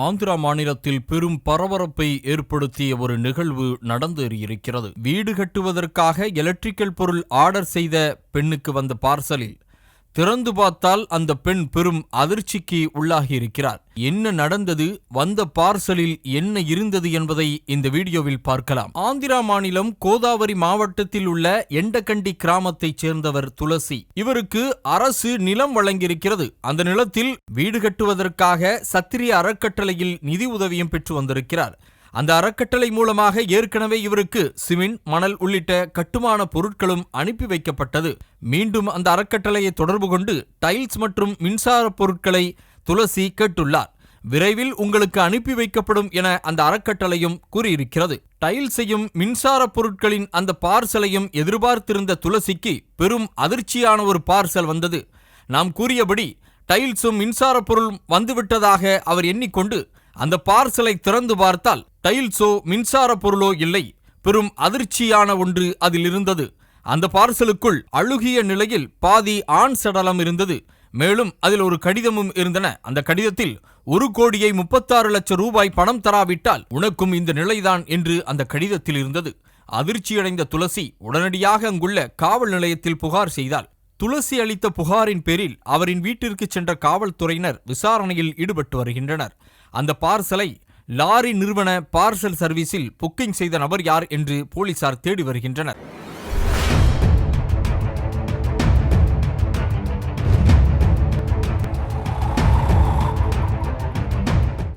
ஆந்திரா மாநிலத்தில் பெரும் பரபரப்பை ஏற்படுத்திய ஒரு நிகழ்வு நடந்தேறியிருக்கிறது. வீடு கட்டுவதற்காக எலக்ட்ரிக்கல் பொருள் ஆர்டர் செய்த பெண்ணுக்கு வந்த பார்சலில் திறந்து பார்த்தால் அந்த பெண் பெரும் அதிர்ச்சிக்கு உள்ளாகியிருக்கிறார். என்ன நடந்தது? வந்த பார்சலில் என்ன இருந்தது என்பதை இந்த வீடியோவில் பார்க்கலாம். ஆந்திரா மாநிலம் கோதாவரி மாவட்டத்தில் உள்ள எண்டகண்டி கிராமத்தைச் சேர்ந்தவர் துளசி. இவருக்கு அரசு நிலம் வழங்கியிருக்கிறது. அந்த நிலத்தில் வீடு கட்டுவதற்காக சத்திரிய அறக்கட்டளையில் நிதி உதவியும் பெற்று வந்திருக்கிறார். அந்த அறக்கட்டளை மூலமாக ஏற்கனவே இவருக்கு சிமெண்ட் மணல் உள்ளிட்ட கட்டுமான பொருட்களும் அனுப்பி வைக்கப்பட்டது. மீண்டும் அந்த அறக்கட்டளையை தொடர்பு கொண்டு டைல்ஸ் மற்றும் மின்சார பொருட்களை துளசி கேட்டுள்ளார். விரைவில் உங்களுக்கு அனுப்பி வைக்கப்படும் என அந்த அறக்கட்டளையும் கூறியிருக்கிறது. டைல்ஸையும் மின்சார பொருட்களின் அந்த பார்சலையும் எதிர்பார்த்திருந்த துளசிக்கு பெரும் அதிர்ச்சியான ஒரு பார்சல் வந்தது. நாம் கூறியபடி டைல்ஸும் மின்சார பொருளும் வந்துவிட்டதாக அவர் எண்ணிக்கொண்டு அந்த பார்சலை திறந்து பார்த்தால் டைல்ஸோ மின்சார பொருளோ இல்லை. பெரும் அதிர்ச்சியான ஒன்று அதில் இருந்தது. அந்த பார்சலுக்குள் அழுகிய நிலையில் பாதி ஆண் சடலம் இருந்தது. மேலும் அதில் ஒரு கடிதமும் இருந்தன. அந்த கடிதத்தில் ஒரு கோடியை முப்பத்தாறு லட்சம் ரூபாய் பணம் தராவிட்டால் உனக்கும் இந்த நிலைதான் என்று அந்த கடிதத்தில் இருந்தது. அதிர்ச்சியடைந்த துளசி உடனடியாக அங்குள்ள காவல் நிலையத்தில் புகார் செய்தாள். துளசி அளித்த புகாரின் பேரில் அவரின் வீட்டிற்கு சென்ற காவல்துறையினர் விசாரணையில் ஈடுபட்டு வருகின்றனர். அந்த பார்சலை லாரி நிறுவன பார்சல் சர்வீஸில் புக்கிங் செய்த நபர் யார் என்று போலீசார் தேடி வருகின்றனர்.